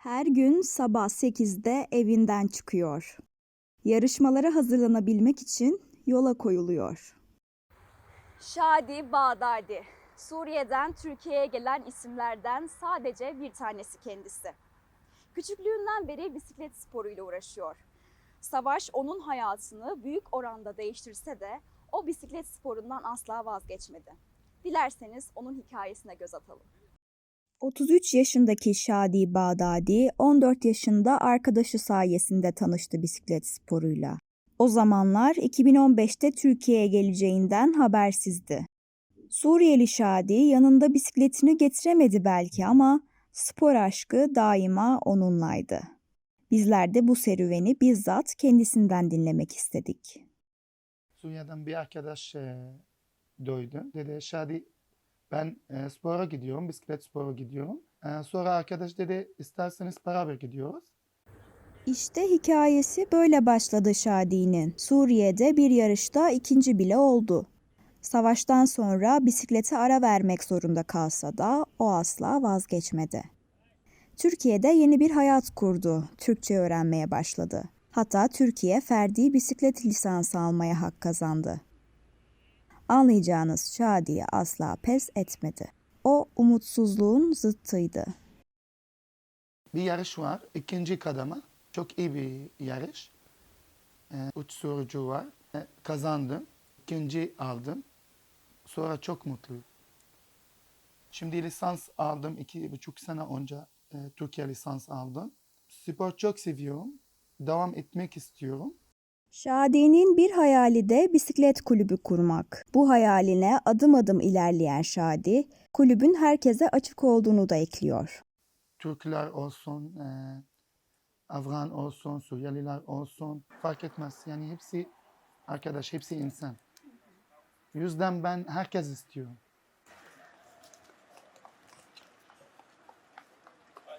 Her gün sabah 8'de evinden çıkıyor. Yarışmalara hazırlanabilmek için yola koyuluyor. Şadi Bağdadi. Suriye'den Türkiye'ye gelen isimlerden sadece bir tanesi kendisi. Küçüklüğünden beri bisiklet sporuyla uğraşıyor. Savaş onun hayatını büyük oranda değiştirse de o bisiklet sporundan asla vazgeçmedi. Dilerseniz onun hikayesine göz atalım. 33 yaşındaki Şadi Bağdadi 14 yaşında arkadaşı sayesinde tanıştı bisiklet sporuyla. O zamanlar 2015'te Türkiye'ye geleceğinden habersizdi. Suriyeli Şadi yanında bisikletini getiremedi belki ama spor aşkı daima onunlaydı. Bizler de bu serüveni bizzat kendisinden dinlemek istedik. Suriye'den bir arkadaş e, duydu. Dedi Şadi ben e, spora gidiyorum, bisiklet spora gidiyorum. E, sonra arkadaş dedi isterseniz beraber gidiyoruz. İşte hikayesi böyle başladı Şadi'nin. Suriye'de bir yarışta ikinci bile oldu. Savaştan sonra bisiklete ara vermek zorunda kalsa da o asla vazgeçmedi. Türkiye'de yeni bir hayat kurdu. Türkçe öğrenmeye başladı. Hatta Türkiye ferdi bisiklet lisansı almaya hak kazandı. Anlayacağınız Şadiye asla pes etmedi. O umutsuzluğun zıttıydı. Bir yarış var, ikinci kademe. Çok iyi bir yarış. E, üç sorucu var. E, kazandım, ikinci aldım. Sonra çok mutluyum. Şimdi lisans aldım, iki buçuk sene önce e, Türkiye lisans aldım. Spor çok seviyorum, devam etmek istiyorum. Şadi'nin bir hayali de bisiklet kulübü kurmak. Bu hayaline adım adım ilerleyen Şadi, kulübün herkese açık olduğunu da ekliyor. Türkler olsun, e, Afgan olsun, Suriyeliler olsun fark etmez. Yani hepsi arkadaş, hepsi insan. Yüzden ben herkes istiyorum.